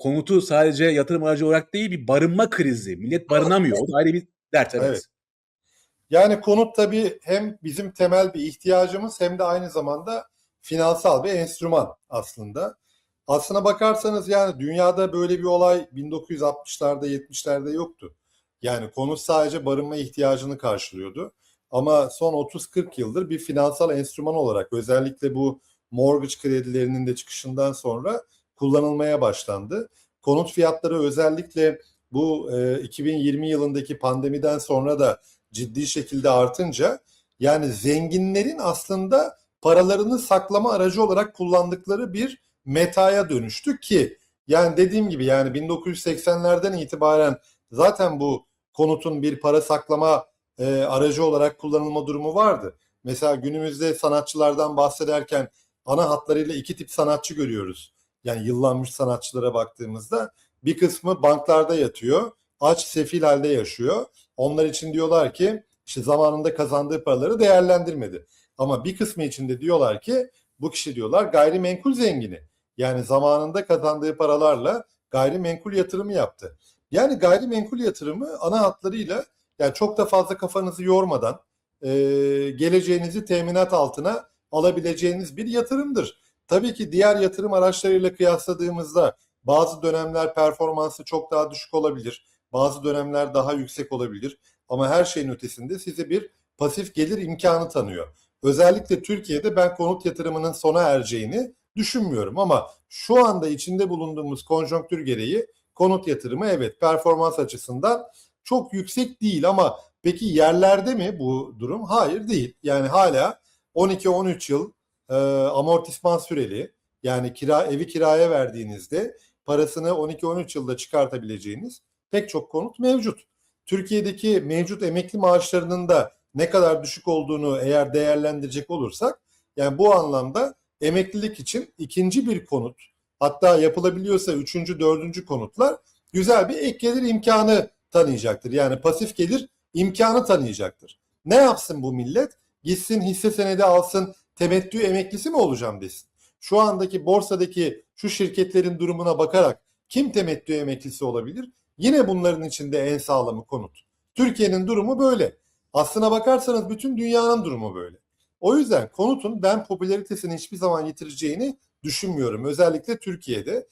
konutu sadece yatırım aracı olarak değil bir barınma krizi. Millet barınamıyor. O da ayrı bir dert evet. Evet. Yani konut tabii hem bizim temel bir ihtiyacımız hem de aynı zamanda finansal bir enstrüman aslında. Aslına bakarsanız yani dünyada böyle bir olay 1960'larda 70'lerde yoktu. Yani konut sadece barınma ihtiyacını karşılıyordu. Ama son 30-40 yıldır bir finansal enstrüman olarak özellikle bu mortgage kredilerinin de çıkışından sonra kullanılmaya başlandı. Konut fiyatları özellikle bu e, 2020 yılındaki pandemiden sonra da ciddi şekilde artınca yani zenginlerin aslında paralarını saklama aracı olarak kullandıkları bir metaya dönüştü ki yani dediğim gibi yani 1980'lerden itibaren zaten bu konutun bir para saklama e, aracı olarak kullanılma durumu vardı. Mesela günümüzde sanatçılardan bahsederken ana hatlarıyla iki tip sanatçı görüyoruz. Yani yıllanmış sanatçılara baktığımızda bir kısmı banklarda yatıyor, aç sefil halde yaşıyor. Onlar için diyorlar ki işte zamanında kazandığı paraları değerlendirmedi. Ama bir kısmı için de diyorlar ki bu kişi diyorlar gayrimenkul zengini. Yani zamanında kazandığı paralarla gayrimenkul yatırımı yaptı. Yani gayrimenkul yatırımı ana hatlarıyla yani çok da fazla kafanızı yormadan e, geleceğinizi teminat altına alabileceğiniz bir yatırımdır. Tabii ki diğer yatırım araçlarıyla kıyasladığımızda bazı dönemler performansı çok daha düşük olabilir. Bazı dönemler daha yüksek olabilir. Ama her şeyin ötesinde size bir pasif gelir imkanı tanıyor. Özellikle Türkiye'de ben konut yatırımının sona ereceğini düşünmüyorum ama şu anda içinde bulunduğumuz konjonktür gereği konut yatırımı evet performans açısından çok yüksek değil ama peki yerlerde mi bu durum? Hayır değil. Yani hala 12-13 yıl e, amortisman süreli yani kira evi kiraya verdiğinizde parasını 12-13 yılda çıkartabileceğiniz pek çok konut mevcut. Türkiye'deki mevcut emekli maaşlarının da ne kadar düşük olduğunu eğer değerlendirecek olursak yani bu anlamda emeklilik için ikinci bir konut hatta yapılabiliyorsa üçüncü, dördüncü konutlar güzel bir ek gelir imkanı tanıyacaktır. Yani pasif gelir imkanı tanıyacaktır. Ne yapsın bu millet? Gitsin hisse senedi alsın temettü emeklisi mi olacağım desin. Şu andaki borsadaki şu şirketlerin durumuna bakarak kim temettü emeklisi olabilir? Yine bunların içinde en sağlamı konut. Türkiye'nin durumu böyle. Aslına bakarsanız bütün dünyanın durumu böyle. O yüzden konutun ben popülaritesini hiçbir zaman yitireceğini düşünmüyorum. Özellikle Türkiye'de.